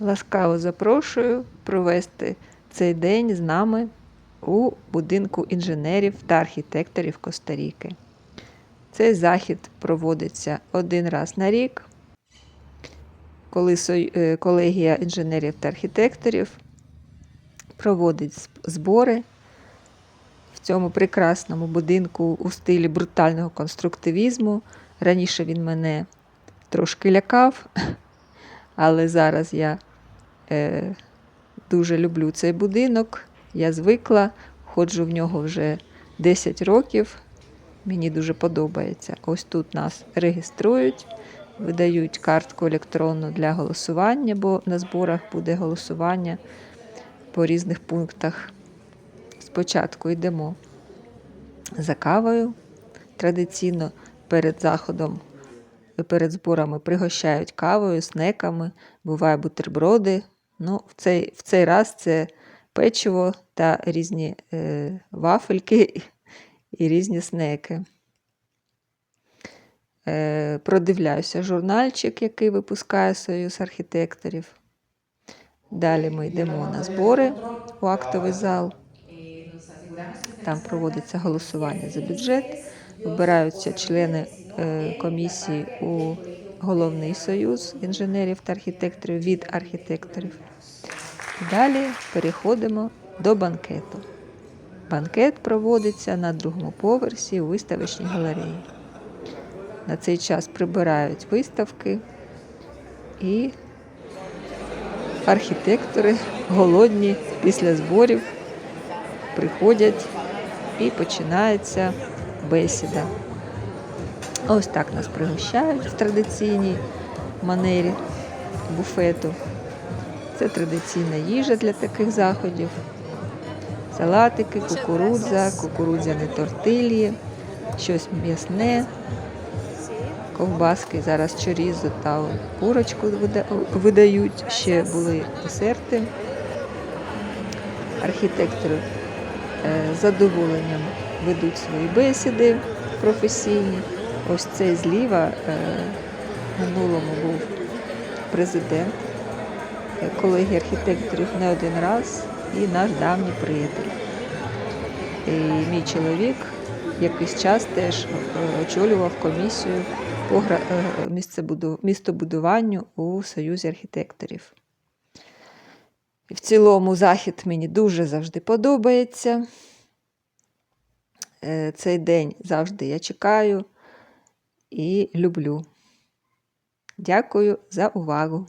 Ласкаво запрошую провести цей день з нами у будинку інженерів та архітекторів Коста-Ріки. Цей захід проводиться один раз на рік, коли е, колегія інженерів та архітекторів проводить збори в цьому прекрасному будинку у стилі брутального конструктивізму. Раніше він мене трошки лякав, але зараз я е, дуже люблю цей будинок. Я звикла, ходжу в нього вже 10 років. Мені дуже подобається. Ось тут нас реєструють, видають картку електронну для голосування, бо на зборах буде голосування по різних пунктах. Спочатку йдемо за кавою. Традиційно перед заходом, перед зборами пригощають кавою, снеками, буває бутерброди. Ну, в цей, в цей раз це печиво та різні е, вафельки і різні снеки. Е, продивляюся журнальчик, який випускає Союз архітекторів. Далі ми йдемо на збори у актовий зал. Там проводиться голосування за бюджет, вибираються члени е, комісії у головний союз інженерів та архітекторів від архітекторів. Далі переходимо до банкету. Банкет проводиться на другому поверсі у виставочній галереї. На цей час прибирають виставки і архітектори голодні після зборів приходять і починається бесіда. Ось так нас пригощають в традиційній манері буфету. Це традиційна їжа для таких заходів. Салатики, кукурудза, кукурудзяні тортилі, щось м'ясне, ковбаски, зараз чорізо та курочку видають. Ще були десерти. Архітектори е, з задоволенням ведуть свої бесіди професійні. Ось цей зліва е, в минулому був президент е, колегії архітекторів не один раз і наш давній приятель. І мій чоловік якийсь час теж е, очолював комісію по містобудуванню у Союзі архітекторів. І в цілому захід мені дуже завжди подобається. Цей день завжди я чекаю і люблю. Дякую за увагу!